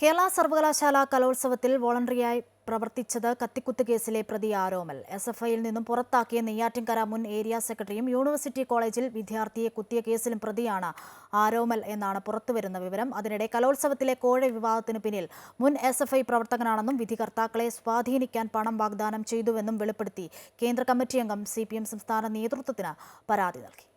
കേരള സർവകലാശാല കലോത്സവത്തിൽ വോളണ്ടറിയായി പ്രവർത്തിച്ചത് കത്തിക്കുത്ത് കേസിലെ പ്രതി ആരോമൽ. എസ് എഫ് ഐയിൽ നിന്നും പുറത്താക്കിയ നെയ്യാറ്റിൻകര മുൻ ഏരിയ സെക്രട്ടറിയും യൂണിവേഴ്സിറ്റി കോളേജിൽ വിദ്യാർത്ഥിയെ കുത്തിയ കേസിലും പ്രതിയാണ് ആരോമൽ എന്നാണ് പുറത്തുവരുന്ന വിവരം. അതിനിടെ കലോത്സവത്തിലെ കോഴ വിവാദത്തിന് പിന്നിൽ മുൻ എസ് എഫ് ഐ പ്രവർത്തകനാണെന്നും വിധികർത്താക്കളെ സ്വാധീനിക്കാൻ പണം വാഗ്ദാനം ചെയ്തുവെന്നും വെളിപ്പെടുത്തി കേന്ദ്ര കമ്മിറ്റി അംഗം സി സംസ്ഥാന നേതൃത്വത്തിന് പരാതി നൽകി.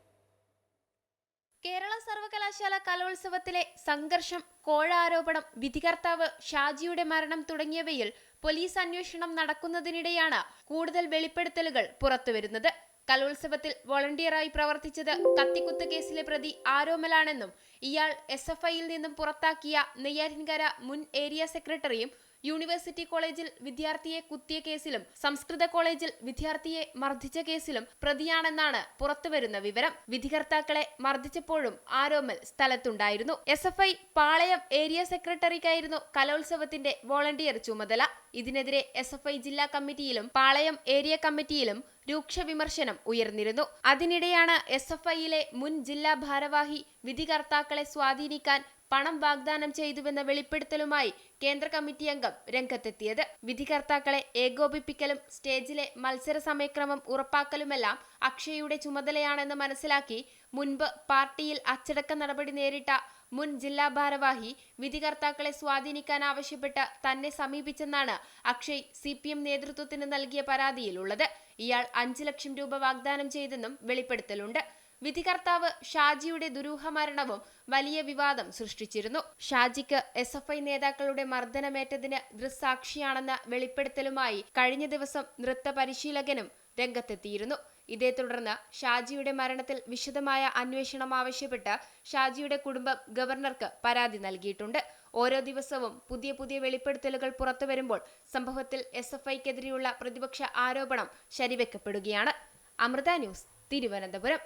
കേരള സർവകലാശാല കലോത്സവത്തിലെ സംഘർഷം കോഴ ആരോപണം വിധികർത്താവ് ഷാജിയുടെ മരണം തുടങ്ങിയവയിൽ പോലീസ് അന്വേഷണം നടക്കുന്നതിനിടെയാണ് കൂടുതൽ വെളിപ്പെടുത്തലുകൾ പുറത്തുവരുന്നത്. കലോത്സവത്തിൽ വോളണ്ടിയറായി പ്രവർത്തിച്ചത് കത്തിക്കുത്ത് കേസിലെ പ്രതി ആരോമലാണെന്നും ഇയാൾ എസ് എഫ് ഐയിൽ നിന്നും പുറത്താക്കിയ നെയ്യാറ്റിൻകര മുൻ ഏരിയ സെക്രട്ടറിയും യൂണിവേഴ്സിറ്റി കോളേജിൽ വിദ്യാർത്ഥിയെ കുത്തിയ കേസിലും സംസ്കൃത കോളേജിൽ വിദ്യാർത്ഥിയെ മർദ്ദിച്ച കേസിലും പ്രതിയാണെന്നാണ് പുറത്തുവരുന്ന വിവരം. വിധികർത്താക്കളെ മർദ്ദിച്ചപ്പോഴും Aromal സ്ഥലത്തുണ്ടായിരുന്നു. S F I Palayam area സെക്രട്ടറിക്കായിരുന്നു കലോത്സവത്തിന്റെ വോളണ്ടിയർ ചുമതല. ഇതിനെതിരെ എസ് എഫ് ഐ ജില്ലാ കമ്മിറ്റിയിലും പാളയം ഏരിയ കമ്മിറ്റിയിലും രൂക്ഷ വിമർശനം ഉയർന്നിരുന്നു. അതിനിടെയാണ് എസ് എഫ് ഐയിലെ മുൻ ജില്ലാ ഭാരവാഹി വിധികർത്താക്കളെ സ്വാധീനിക്കാൻ പണം വാഗ്ദാനം ചെയ്തുവെന്ന വെളിപ്പെടുത്തലുമായി കേന്ദ്ര കമ്മിറ്റി അംഗം രംഗത്തെത്തിയത്. വിധികർത്താക്കളെ ഏകോപിപ്പിക്കലും സ്റ്റേജിലെ മത്സര സമയക്രമം ഉറപ്പാക്കലുമെല്ലാം അക്ഷയയുടെ ചുമതലയാണെന്ന് മനസ്സിലാക്കി മുൻപ് പാർട്ടിയിൽ അച്ചടക്ക നടപടി നേരിട്ട മുൻ ജില്ലാ ഭാരവാഹി വിധികർത്താക്കളെ സ്വാധീനിക്കാൻ ആവശ്യപ്പെട്ട് തന്നെ സമീപിച്ചെന്നാണ് അക്ഷയ് സി പി എം നേതൃത്വത്തിന് നൽകിയ പരാതിയിലുള്ളത്. ഇയാൾ അഞ്ചു ലക്ഷം രൂപ വാഗ്ദാനം ചെയ്തെന്നും വെളിപ്പെടുത്തലുണ്ട്. വിധികർത്താവ് ഷാജിയുടെ ദുരൂഹ മരണവും വലിയ വിവാദം സൃഷ്ടിച്ചിരുന്നു. ഷാജിക്ക് എസ് എഫ് ഐ നേതാക്കളുടെ മർദ്ദനമേറ്റതിന് ദൃസാക്ഷിയാണെന്ന വെളിപ്പെടുത്തലുമായി കഴിഞ്ഞ ദിവസം നൃത്ത പരിശീലകനും രംഗത്തെത്തിയിരുന്നു. ഇതേ തുടർന്ന് ഷാജിയുടെ മരണത്തിൽ വിശദമായ അന്വേഷണം ആവശ്യപ്പെട്ട് ഷാജിയുടെ കുടുംബം ഗവർണർക്ക് പരാതി നൽകിയിട്ടുണ്ട്. ഓരോ ദിവസവും പുതിയ പുതിയ വെളിപ്പെടുത്തലുകൾ പുറത്തുവരുമ്പോൾ സംഭവത്തിൽ എസ് എഫ് ഐക്കെതിരെയുള്ള പ്രതിപക്ഷ ആരോപണം ശരിവെക്കപ്പെടുകയാണ്. അമൃത ന്യൂസ് തിരുവനന്തപുരം.